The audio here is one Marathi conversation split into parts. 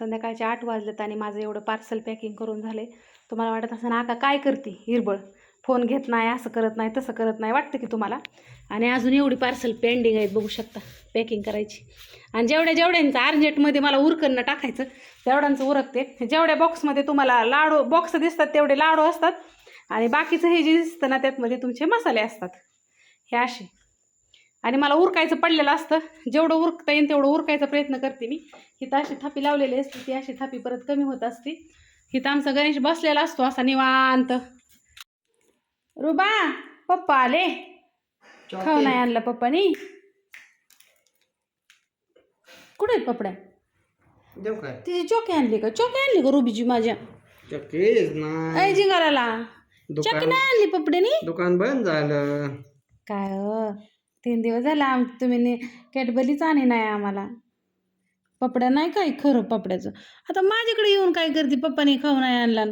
संध्याकाळचे आठ वाजलेत आणि माझं एवढं पार्सल पॅकिंग करून झाले तुम्हाला वाटत असं ना का काय करते हिरबळ? फोन घेत नाही असं करत नाही तसं करत नाही वाटतं की तुम्हाला. आणि अजून एवढी पार्सल पेंडिंग आहेत बघू शकता पॅकिंग करायची. आणि जेवढ्या जेवढ्यांचं अर्जंटमध्ये मला उरकणं टाकायचं तेवढ्यांचं उरकते. जेवढ्या बॉक्समध्ये तुम्हाला लाडू बॉक्स दिसतात तेवढे लाडू असतात. आणि बाकीचं हे जे दिसतं ना त्यातमध्ये तुमचे मसाले असतात. हे असे. आणि मला उरकायचं पडलेलं असतं. जेवढं उरकता येईल तेवढं उरकायचा प्रयत्न करते मी. इथं अशी थापी लावलेली असते ती अशी थापी परत कमी होत असते. इथं आमचा गणेश बसलेला असतो असा निवांत. रुबा पप्पा आले. खाऊ नाही आणलं पप्पानी. कुठे पपड्या तिची चोकी आणली का? चोकी आणली का रुबीची माझ्या? ऐ जिंगाराला. नाही आणली पपड्यानी दुकान बंद झालं. काय हो? तीन दिवस झाला आम तुम्ही ने कॅटबलीच आणि नाही आम्हाला. पपड्या नाही काय खरं पपड्याचं. आता माझ्याकडे येऊन काय करते? पप्पाने खाऊ नाही आणला.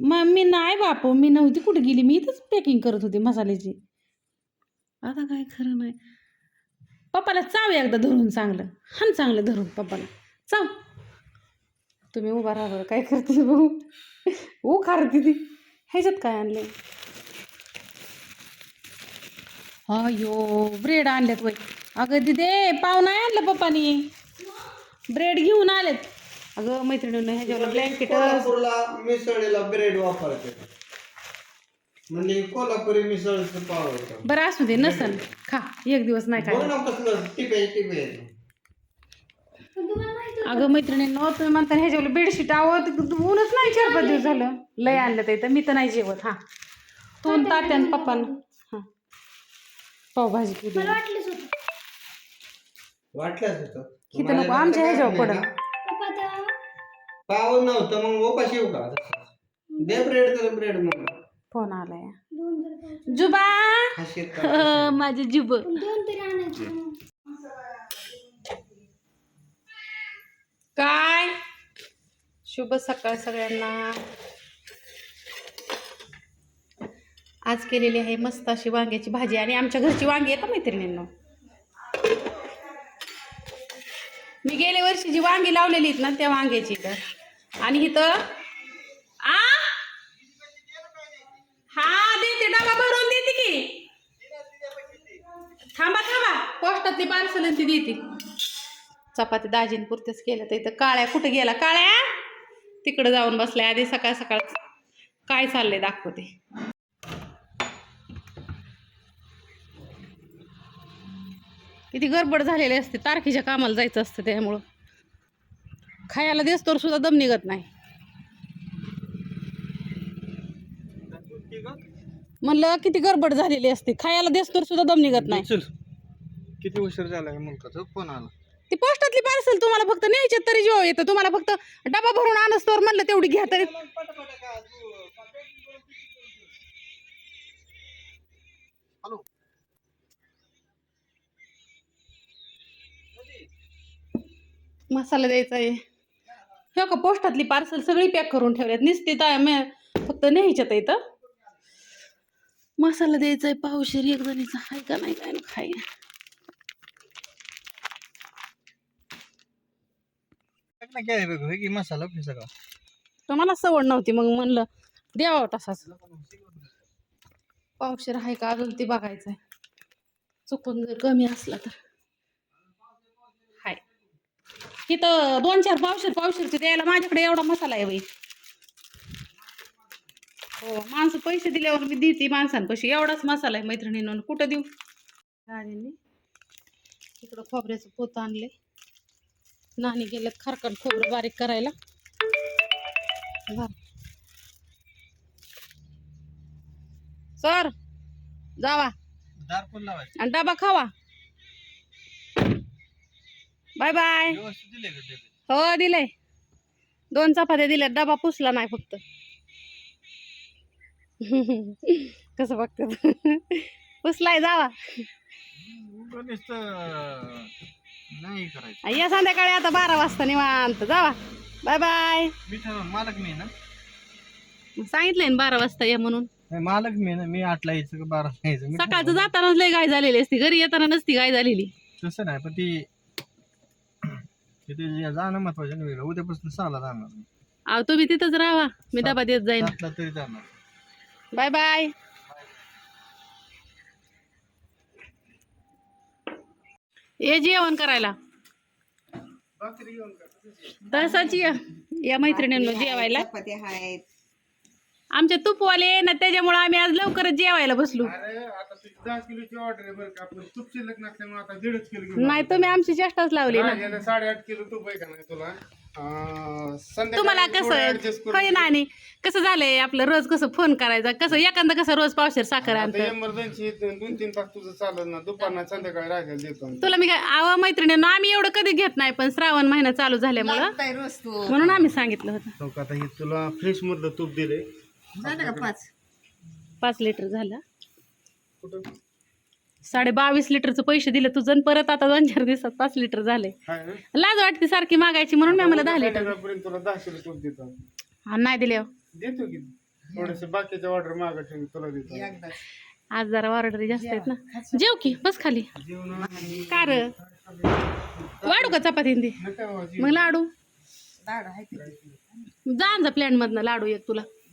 मग मी नाही बापू मी नव्हती कुठे गेली? मी इथंच पॅकिंग करत होती मसाल्याची. आता काय खरं नाही. पप्पाला चाव एकदा धरून चांगलं. हान चांगलं धरून पप्पाला. चाव. तुम्ही उभा राहा बरं. काय करते भाऊ? उ खारती ती. ह्याच्यात काय आणले अयो ब्रेड आणलेत वय. अगं दिदे पाव नाही आणलं पप्पानी. ब्रेड घेऊन आलेत. अगं मैत्रिणीनं ह्याच्यावर ब्लँकेट कोल्हापूरला मिसळीला ब्रेड वापरते म्हणजे कोल्हापुरी मिसळचं पाव होतं बरं असू दे नसन. खा एक दिवस नाही बघ काय ना कसलं टिपे टिपे. अगं मैत्रिणींनो तुम्ही म्हणता ह्याच्यावर बेडशीट आवत ऊनच नाही चार पाच दिवस झालं. लय आणलं ते तर मी तर नाही जेवत हा. तू आणि तात्या आणि पप्पान. पावभाजी केली वाटलंच होतं. इथं नको, आमच्या ह्याच्यावर पडलं. पाव नव्हतं मग ओपाशी येऊ का? दे ब्रेड तर ब्रेड मग फोन आलाय. जुबा! का? माझे जुब. काय? शुभ सकाळ सगळ्यांना. आज केलेली आहे मस्त अशी वांग्याची भाजी आणि आमच्या घरची वांगी येतं मैत्रिणींना? मी गेल्या वर्षी जी वांगी लावलेली आहेत ना त्या वांग्याची तर आणि इथं आ? हा देते डबा भरून देते की. थांबा थांबा. पोस्टातली पार्सल ती देते. चपाती दाजीन पुरतेच केलं तर इथं काळ्या कुठं गेला? काळ्या? तिकडं जाऊन बसल्या. आधी सकाळ सकाळ काय चाललंय दाखवते. किती गडबड झालेली असते. तारखेच्या कामाला जायचं असतं त्यामुळं. खायला देस तर सुद्धा दम निघत नाही. म्हणलं किती गडबड झालेली असते. खायला देस तर सुद्धा दम निघत नाही. किती उशीर झाला फोन आला. ती पोस्टातली पार्सल तुम्हाला फक्त न्यायच्यात तरी जेव्हा येतं तुम्हाला फक्त डबा भरून आणस तर म्हणलं तेवढी घ्या तरी. मसाला द्यायचा आहे. हो का पोस्टातली पार्सल सगळी पॅक करून ठेवल्यात. निसते मे फक्त न्यायच्यात इथं मसाला द्यायचा आहे पावशेर एक जणीचा हाय का नाही काय ना खाय मसाला मला सवड नव्हती मग म्हणलं द्यावा तसाच पावशेर आहे का अजून ते बघायचं आहे चुकून जर कमी असला तर हाय इथं दोन चार पावशेर पावशेरचे द्यायला माझ्याकडे एवढा मसाला आहे बाई. हो माणसं पैसे दिल्यावर मी देते माणसांपाशी. एवढाच मसाला आहे मैत्रिणीनं कुठं देऊ? राणींनी इकडं खोबऱ्याचं पोत आणले नानी गेलं खरकट खोबरं बारीक करायला. सर जावा. आणि डबा खावा. Bye bye. दिले हो दिलंय. दोन चपात्या दिल्या डबा पुसला नाही फक्त. कसं बघतात? पुसलाय जावा. या संध्याकाळी आता बारा वाजता निवांत जावा. Bye bye. मालक मी ना? सांगितलंय ना बारा वाजता या म्हणून. मालक मी ना? मी आठला यायचं बारा सकाळचं. जातानाच लय गाय झालेली असती घरी येताना नसती गाय झालेली. तसं नाही पण ती तिथे जाणं महत्वाचं नाही उद्यापासून सहाला जाणार अहो तुम्ही तिथंच राहा. मी डबा देत जाईन. सातला तरी जाणार. Bye bye. ये जेवण करायला. तसाची या. या मैत्रिणींना जेवायला. चपात्या आहेत. आमचे तुपवाले ना त्याच्यामुळे आम्ही आज लवकरच जेवायला बसलो. अरे आता तुझी दहा किलोची ऑर्डर आहे बरं का आपण तूप शिल्लक नसल्यामुळे आता दीडच किलो घेऊन नाही तुम्ही आमची चेष्टाच लावली ना. साडेआठ किलो तूप आहे का नाही तुला? अं, संध्याकाळी तुम्हाला थोडं adjust कसं करून होय ना आणि कसं झालंय आपलं रोज कसं फोन करायचा कसं एखादा कसं रोज पावशेर साखर आता आणतं इमर्जन्सी दोन तीन तास तुझं चालत ना दुपारना संध्याकाळी राहिलेलं देतो आम्ही. तुला मी काय आवा मैत्रिणींनो आम्ही एवढं कधी घेत नाही पण श्रावण महिना चालू झाल्यामुळं म्हणून आम्ही सांगितलं होतं. हो का, आता हे तुला फ्रेश मधलं तूप दिले झालं का पाच? पाच लिटर झालं. कुठं? साडे बावीस लिटरचं पैसे दिले तुझं आणि परत आता दोन चार दिवसात पाच लिटर झाले. हाय ना? लाज वाटते सारखी मागायची म्हणून मी आम्हाला दहा लिटर. तुला देतो. हा, नाही दिले हो. देतो की. थोडेसे बाकीचे ऑर्डर मागं ठेवून तुला देतो. एकदाच. आज जरा ऑर्डर जास्त आहेत ना. जेव. की बस खाली. जेवण कार वाढू का चपाती ती? नका बाबा, मग लाडू. आहे ते. जा जा प्लॅन मधनं लाडू एक तुला.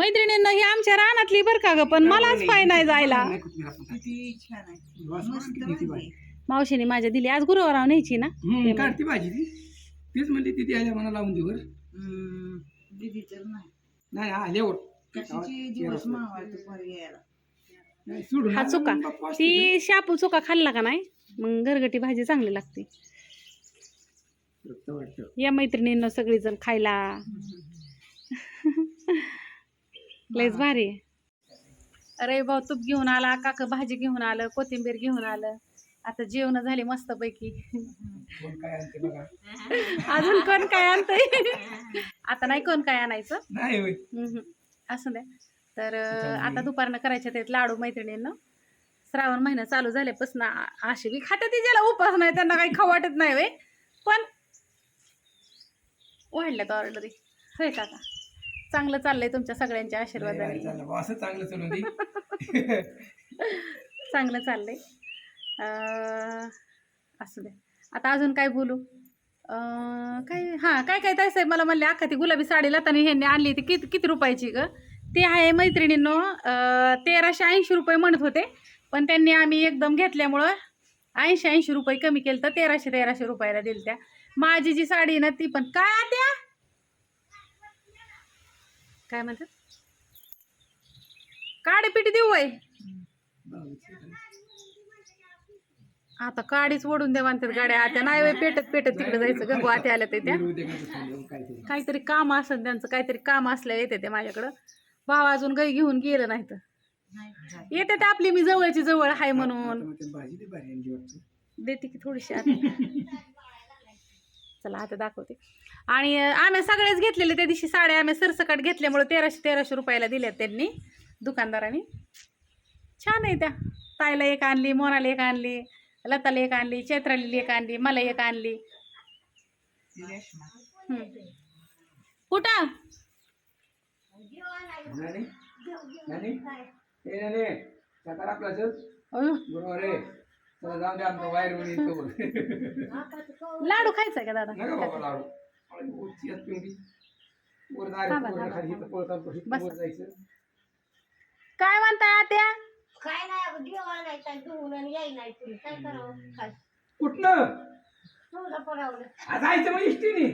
मैत्रिणींना ही आमच्या रानातली बर का ग पण मलाच पाय नाही जायला. किती छान आहे मस्त भाजी. मावशीने माझ्या दिली आज गुरुवाराव न्यायची ना? हम्म, काढती भाजी ती. तीच म्हणली ती आल्या मला लावून देवर हम्म, दीदी तर नाही. नाही आल्यावर कशाचे दिवस मावायचं पोरी यायला? नाही, सोडून हा आला चुका. मग बाप्पा असते ती शापू चुका खाल्ला का नाही? मग घरगटी भाजी चांगली लागते. ते. रक्त वाटतं. या मैत्रिणींना सगळीजण खायला. लयच भारी आहे. अरे भाऊ तूप घेऊन आला काक भाजी घेऊन आलं कोथिंबीर घेऊन आलं. आता जेवण झाली मस्त पैकी कोण काय आणते बघा. अजून कोण काय आणतंय? आता नाही कोण काय आणायचं. असं द्या. तर आता दुपारनं करायचे ते लाडू मैत्रिणींना. श्रावण महिना चालू झाल्यापासून असे बी खाते ती ज्याला उपास नाही त्यांना काही खाऊ वाटत नाही वे पण वाढल्यात ऑर्डरी होय काका? चांगलं चाललंय तुमच्या सगळ्यांच्या आशीर्वादाने. असं चांगलं चलून दे. चांगलं चाललंय. असू दे. आता अजून काय बोलू? अं, काय हां काय काय ताई साहेब मला म्हणले अख्खा ती गुलाबी साडी लतानी ह्यांनी आणली ती किती किती रुपयाची ग? ती आहे मैत्रिणींनो तेराशे ऐंशी रुपये म्हणत होते पण त्यांनी आम्ही एकदम घेतल्यामुळं ऐंशी ऐंशी रुपये कमी केलं तर तेराशे तेराशे रुपयाला दिल त्या माझी जी साडी ना ती पण काय आत्या काय म्हणतात? काडी पिटी देऊ वय आता काडीच ओढून द्या म्हणतात गाड्या. आता नाही बाई पेटत पेटत तिकडे जायचं गंगू आत्या आल्या ते त्या. काहीतरी काम असत त्यांचं काहीतरी काम असल्या येते ते माझ्याकडं. भाव अजून काही घेऊन गेलं नाही तर. येते ते आपली मी जवळची जवळ आहे म्हणून. देते की थोडीशी आता. चला आता दाखवते. आणि आम्ही सगळेच घेतलेले त्या दिवशी साड्या. आम्ही सरसकट घेतल्यामुळे तेराशे तेराशे रुपयाला दिल्यात त्यांनी दुकानदारांनी. छान आहे त्या. ताईला एक आणली मोनाला एक आणली लताला एक आणली चैत्राली एक आणली मला एक आणली. कुठं. लाडू खायचा का दादा? लाडू. जायचं. काय म्हणताय आत्या? काय नाही जेवण नाही काय धुवून आणि याय नाही तुम्ही. काय करावं? काय कुठनं? आ, जायचं मग इष्टीने.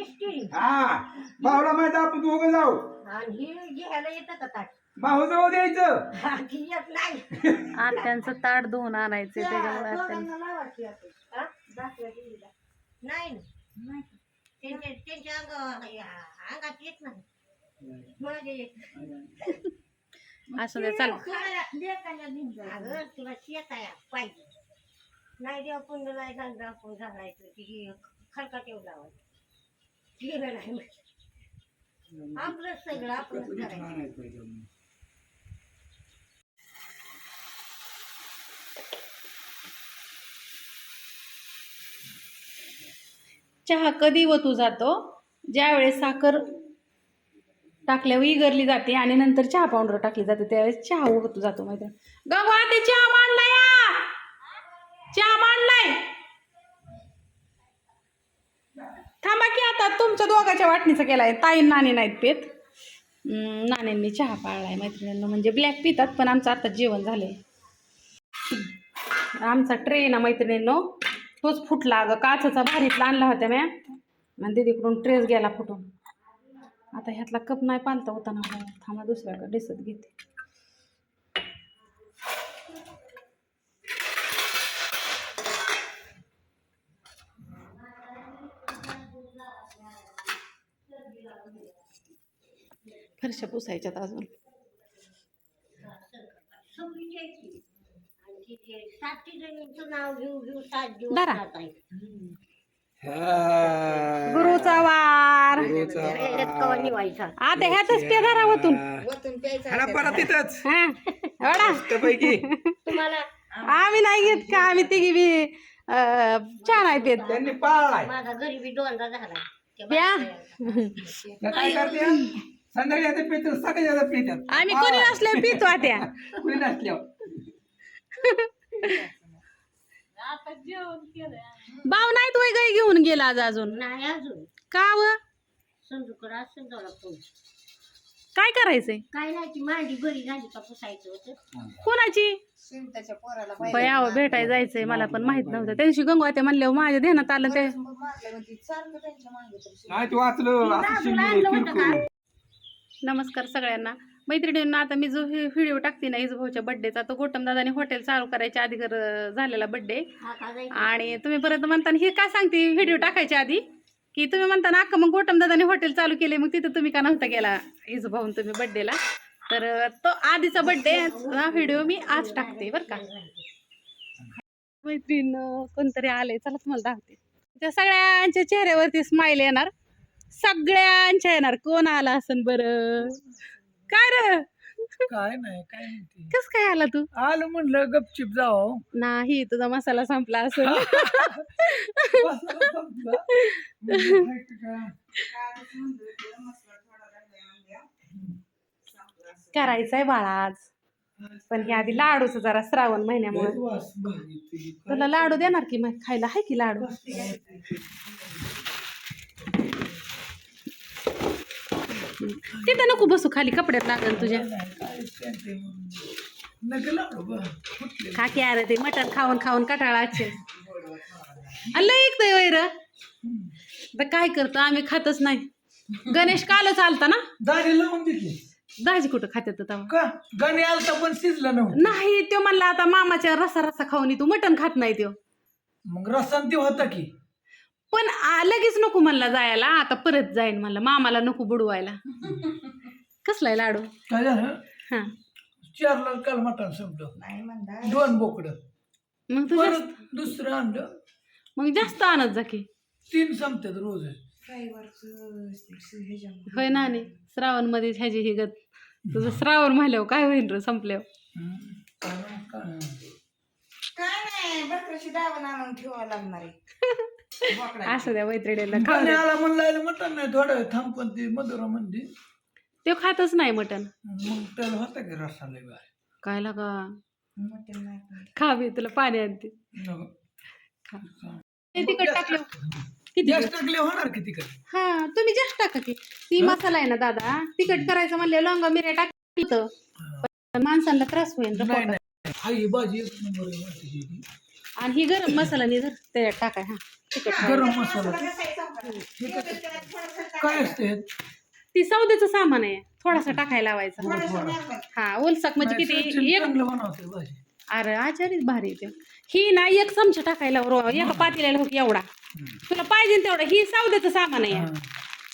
इष्टी हा भाऊला माहिती आपण दोघं जाऊ. आणि ही घ्यायला येतं का ताट? भाऊ जाऊ द्यायचं. हा, ती येत नाही. आत्यांचं ताट धुवून आणायचं त्या त्याच्यामुळे आत्या दोघांना लावायची आपण. हा? दाखला देवीला. नाही ना. त्यांच्या त्यांच्या अंगात येत नाही येत असं दे चला अगं तुला शेताया पाहिजे नाही देव पुण्य नाही गंगा आपण घालायचं ती खडका ठेव लावायचं गेलं नाही आपलं सगळं आपलं करायचं चहा कधी ओतू जातो? ज्यावेळेस साखर टाकल्यावर इगरली जाते आणि नंतर चहा पावडर टाकली जाते त्यावेळेस चहा ओतू जातो माहिती गवा ते चहा मांडलाय चहा मांडलाय! थांबा की आता तुमच्या दोघाच्या वाटणीचा केलाय. ताई नाणे नाहीत पेत. नाण्यांनी चहा पाळलाय मैत्रिणींना. म्हणजे ब्लॅक पितात पण आमचं आता जेवण झालंय. आमचा ट्रे ना मैत्रिणींनो. तोच फुटला अगं. काचाचा भारीतला आणला होता म्या. आणि दिदीकडून ट्रेस गेला फुटून. आता ह्यातला कप नाही पालता होता ना थांबा दुसऱ्याकडे दिसत घेते. फरशा पुसायच्यात अजून. हा. गुरुचा वार आता ह्यातच पे धरावतून वतून. प्यायचं ह्याला परत तिथंच हा पैकी तुम्हाला आम्ही नाही घेत का? आम्ही तिघी बी चहा नाही पेत त्यांनी पाळलाय. माझा घरी बी दोनदा झाला काय करते? संध्याकाळी आता पितात सकाळी आता पितात. आम्ही कोणी नसले पितो आत्या कुणी नसल्यावर. भाव नाहीत वय गाई घेऊन गेला आज अजून. नाही अजून. का व? संजूकडे फोन. काय करायचंय? काय नाही ती मांडी बरी झाली का पुसायचं होतं. कोणाची? सुनताच्या पोराला बयाव भेटाय जायचंय मला पण माहीत नव्हतं. त्या दिवशी गंगवा ते म्हणल्यावर माझ्या ध्यानात आलं ते. मारलं म्हणते सारखं त्यांच्या मागे तर नाही तू वाचलं असं शिंदे किरकोळ. नमस्कार सगळ्यांना. मैत्रिणींना आता मी जो व्हिडिओ टाकते ना भाऊच्या बड्डेचा तो गोटम दादाने हॉटेल चालू करायच्या आधी कर झालेला बड्डे आणि तुम्ही परत म्हणताना हे काय सांगते व्हिडिओ टाकायच्या आधी? की तुम्ही म्हणताना अक्का मग गोटम दादाने हॉटेल चालू केले मग तिथं तुम्ही का नव्हता गेला इजू भाऊन तुम्ही बड्डेला तर तो आधीचा बड्डे हा व्हिडिओ मी आज टाकते बरं का. मैत्रीण कोणतरी आले चला तुम्हाला दाखवते. त्या सगळ्यांच्या चेहऱ्यावरती स्माईल येणार सगळ्यांच्या येणार कोण आला असन बरं? काय र? काय नाही काय म्हणते? कस काय आला तू? आलं म्हणलं गपचिप जाव नाही तुझा मसाला संपला असेल. करायचंय बाळा आज. पण हे आधी लाडूचं जरा श्रावण महिन्यामुळे. तुला लाडू देणार की मग? खायला हाय की लाडू? तिथं नको बसू खाली कपड्यात लागल तुझ्या. खा की अरे ते मटण खाऊन खाऊन कटाळा असेल लय ऐकतंय वैर. तर काय करतो आम्ही खातच नाही. गणेश कालच आलता ना? दारी लावून दिली दाजी कुठं खात्यात का? गाणी आलता पण शिजलं नव्हतं. नाही तो म्हणला आता मामाच्या रसा रसा खाऊन तू मटण खात नाही तो. मग रसान ते होता की. पण आ, लगेच नको म्हणला जायला. आता परत जाईन म्हणलं. मामाला नको बुडवायला. कसलाय लाडू? काय झालं? हा. चारला काल मटण संपलं. नाही म्हणता दोन बोकडं. मग तू जास्त परत दुसरं आणलं. मग जास्त आणत जा की. तीन संपतात रोज. होय ना आणि श्रावणमध्ये ह्याची ही गत तुझं श्रावण म्हणल्यावर काय होईल रे संपल्यावर? काय नाही बकराची दावण आणून ठेवावं लागणार आहे. बोकडाची. असं द्या मैत्रिणीला खाऊ गाणी दे. आला म्हणलं मटण नाही थोडं थांब पण ते मधुरा म्हणजे तो खातच नाही मटण. मग त्याला होता की रसा लय. काय लागा मटण नाही खात. खा मी तुला पाणी आणते. नको. खा. ते तिखट टाकलं. किती जास्त टाकले होणार किती काय हा तुम्ही जास्त टाका की. ती मसाला आहे ना दादा. तिखट करायचं म्हणले लवंगा मिऱ्या टाकलं पण माणसांना त्रास होईल रे नाही पोटात. नाही हा ही भाजी एक नंबर आहे ही. आणि ही गरम मसाला नाही धर त्याच्यात टाकाय हा. तिखट. गरम मसाला. कसा? काय असते ती सौद्याचं सामान आहे. थोडासा टाकायला लावायचा. हा ओलसक म्हणजे किती? एक चांगलं बनवते भाजी. अरे आचारीच भारी येते ही ना एक चमचा टाकायला रो- एका पातेल्याला हो की एवढा तुला पाहिजे तेवढा. ही सौद्याचं सामान आहे. हा.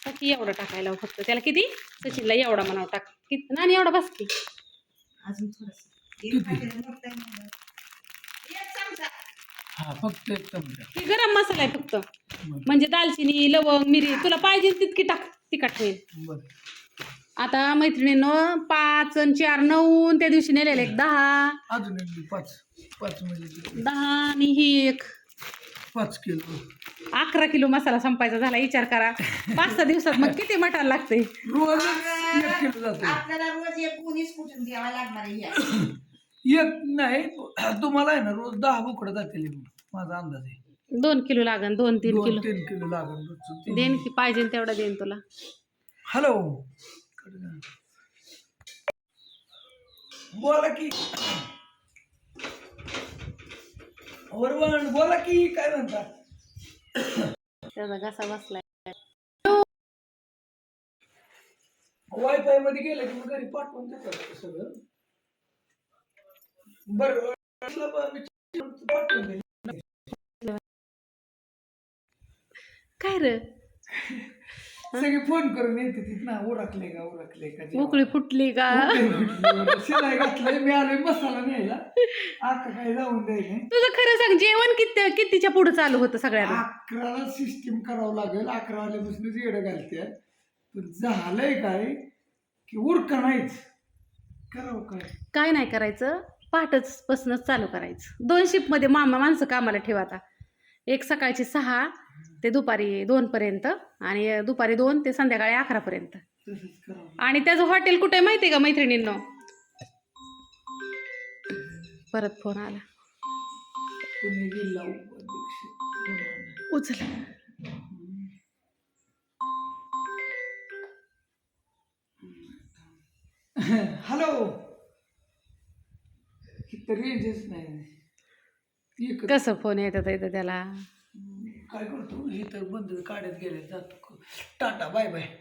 फक्त एवढं टाकायला हवं फक्त. त्याला किती? सचिनला एवढा म्हणावं टाक. किती? नानी एवढा बस की. अजून थोडंसं. हा फक्त एक चमचा. ही गरम मसाला आहे फक्त. म्हणजे दालचिनी लवंग मिरी तुला पाहिजे तितकी टाक तिखट होईल. बर. आता मैत्रिणीनं पाच आणि चार नऊ आणि त्या दिवशी नेलेले एक दहा. अजून एक पाच पाच म्हणजे दहा आणि ही एक. पाच किलो. अकरा किलो मसाला संपायचा झाला विचार करा. पाच सहा दिवसात मग किती मटायला लागते रोज एक किलो जाते आपल्याला रोज एक उन्हीच कुठून द्यावा लागणार आहे या. एक नाही तुम्हाला आहे ना रोज दहा बोकडं जातील माझा अंदाज आहे. दोन किलो लागन दोन तीन दोन किलो. तीन किलो लागेल रोजचं तीन. देईन की पाहिजे तेवढा देईन तुला. हॅलो. बोला की. वरवण बोला की काय म्हणता? त्याचा घसा बसलाय. वायफायमध्ये गेलं की मग घरी पाठवून देतात सगळं. काय र? सगळे फोन करून येते तिथं ना उरकले का उरकले का? मोकळी फुटली का. शिलाई घातलंय मी आलोय मसाला न्यायला. आता काय जाऊन द्यायला तुझं खरं सांग जेवण किती कितीच्या पुढे चालू होतं सगळ्यांना अकराला सिस्टीम करावं लागेल अकरा वाजल्यापासूनच येडं घालते झालंय काय की उरका नाहीच. करावं काय? काय नाही करायचं? पहाटच पासूनच चालू करायचं. दोन शिफ्टमध्ये मामा माणसं कामाला ठेवा आता. एक सकाळची सहा ते दुपारी दोनपर्यंत आणि दुपारी दोन ते संध्याकाळी अकरापर्यंत आणि त्याचं हॉटेल कुठे माहिती आहे का मैत्रिणींनो? परत फोन आला. उचल. हॅलो. इथं रेंजच नाही. एकच. कसं फोन येतात येतं त्याला? काय करतो? इथं बंद काढत गेले. जातो. Tata bye bye.